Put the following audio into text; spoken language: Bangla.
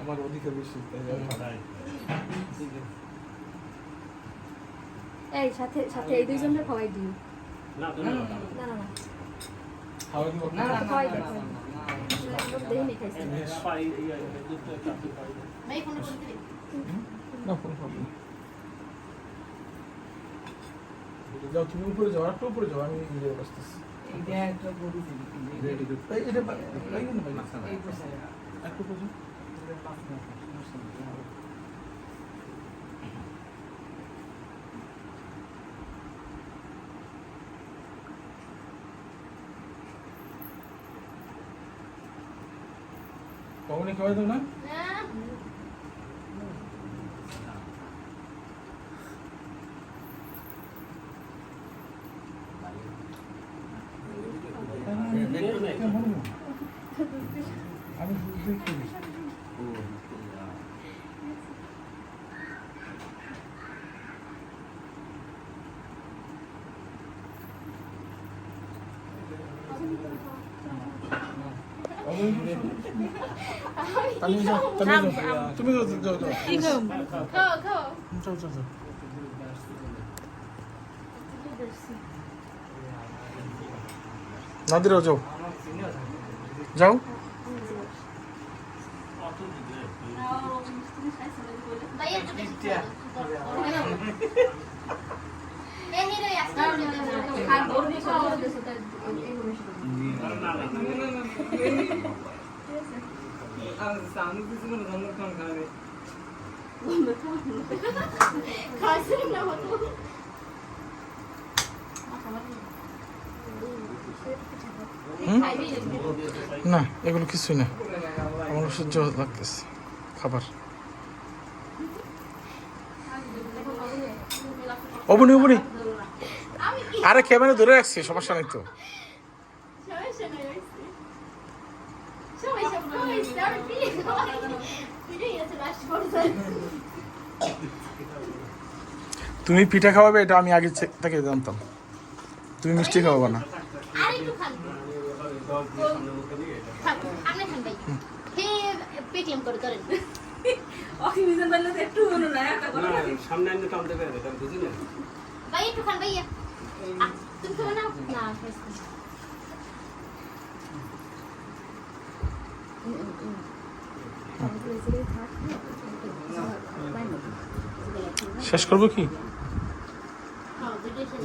আমার অধিকার বেশি তাই জন্য। ঠিক আছে। এই সাথে সাথে এই দুইজনকে খাওয়াই দিও না দিব খাওয়াই দিবি যাও তুমি উপরে যাও আর উপরে যাও আমি নিজে বসতেছি একটা গরু এটা একটু নেই। কখনই খাওয়াই দেবো না 담임 줘, 담임 줘, 담임 줘, 줘, 줘. 지금. 커, 커. 줘, 줘, 줘. 나 들어줘. जाओ भैया না, না, না, না, না, আর সামনে কিছু কোনো ধন্য খান খাবে। খাইছে না হতো হুম? খাইবি না এগুলো কিছুই না আমার সহ্য লাগতেছে খাবার অবনি অবনি আমি কি আরে ক্যামেরা ধরে রাখছি সমস্যা নেই তো। তুমি পিঠা খাওয়াবে এটা আমি আগে থেকে জানতাম। তুমি মিষ্টি খাওয়াবে না। আর একটু খান। খান আপনি খান ভাই হে পেটিএম করে করেন অক্সিজেন বললে তো একটু হলো না একটা কথা সামনে Vai aí pro cano, vai aí. Ah, tum tum na. Na, first. শেষ করবো কি হ্যাঁ ভিডিও শেষ